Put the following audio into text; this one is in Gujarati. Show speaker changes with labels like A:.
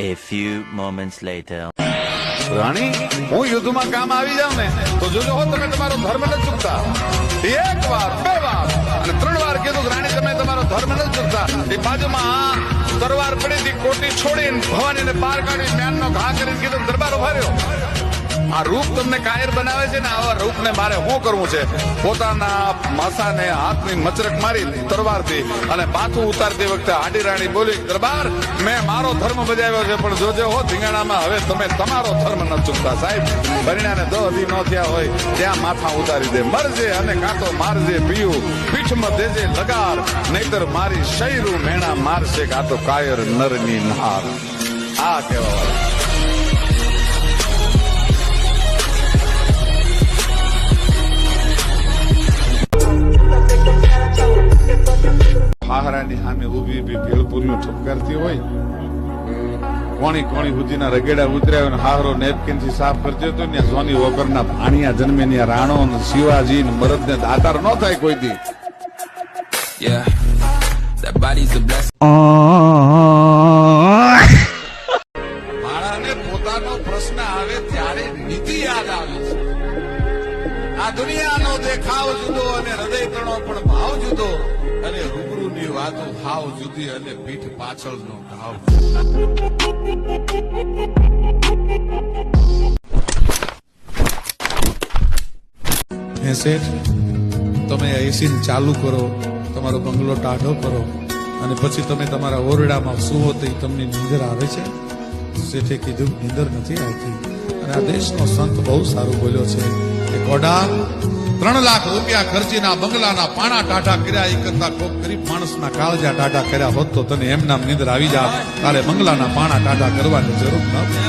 A: A few moments later.
B: રાણી, હું યુદ્ધમાં કામ આવી જાઉં ને, તો જોજો હો, તમે તમારો ધર્મ નથી ચૂકતા. એક વાર, બે વાર, અને ત્રણ વાર કીધું રાણી, તમે તમારો ધર્મ નથી ચૂકતા. એ બાજુમાં તરવાર પડી હતી, કોટી છોડીને ભવાનીને પાર કાઢી જ્ઞાનનો ઘા કરીને કીધું દરબાર ઊભા રહ્યો આ રૂપ તમને કાયર બનાવે છે ને આવા રૂપને મારે શું કરવું છે? પોતાના માથાને હાથની મચરક મારી તરવારથી અને પાછું ઉતારતી વખતે આડી રાણી બોલી, દરબાર, મેં મારો ધર્મ બજાવ્યો છે, પણ જોજે હો, ધીંગાણામાં હવે તમે તમારો ધર્મ ન ચૂકતા સાહેબ, પરિણામે દો અધી ન થયા હોય, ત્યાં માથા ઉતારી દે, મરજે અને કાં તો મારજે, પીયું, પીઠમાં દેજે લગાર, નહીતર મારી શૈરું મેણા મારશે કાં તો કાયર નરની નહાર. આ કહેવા વાળા સામે ઊભી ઊભી ભેળપુરીઓ ઠપકારતી હોય કોણી કોણી સુધીના રગેડા ઉતર્યા અને હારો નેપકિનથી સાફ કરજો તો ને સોની વગરના ભાણિયા જન્મે ને રાણો ને શિવાજી ને મરદ ને દાતાર ન થાય કોઈ દી. માણાને પોતાનો પ્રશ્ન આવે ત્યારે નીતિ યાદ આવે છે આ દુનિયાનો દેખાવ જુદો વાતો હાવ જુદી અને પીઠ પાછળનો ભાવ
C: હે શેઠ, તમે એસી ચાલુ કરો, તમારો બંગલો ટાઢો કરો, અને પછી તમે તમારા ઓરડામાં સુવો તો તમને નીંદર આવે છે? શેઠે કીધું, નીંદર નથી આવતી. અને આ દેશનો સંત બહુ સારું બોલ્યો છે કે કોડા ત્રણ લાખ રૂપિયા ખર્ચીના બંગલાના પાણા ટાટા કર્યા, એ કરતા કોક ગરીબ માણસના કાળજા ટાટા કર્યા હોત તો તને એમ નામ નીંદર આવી જા તારે બંગલાના પાણા ટાઢા કરવાની જરૂર ન.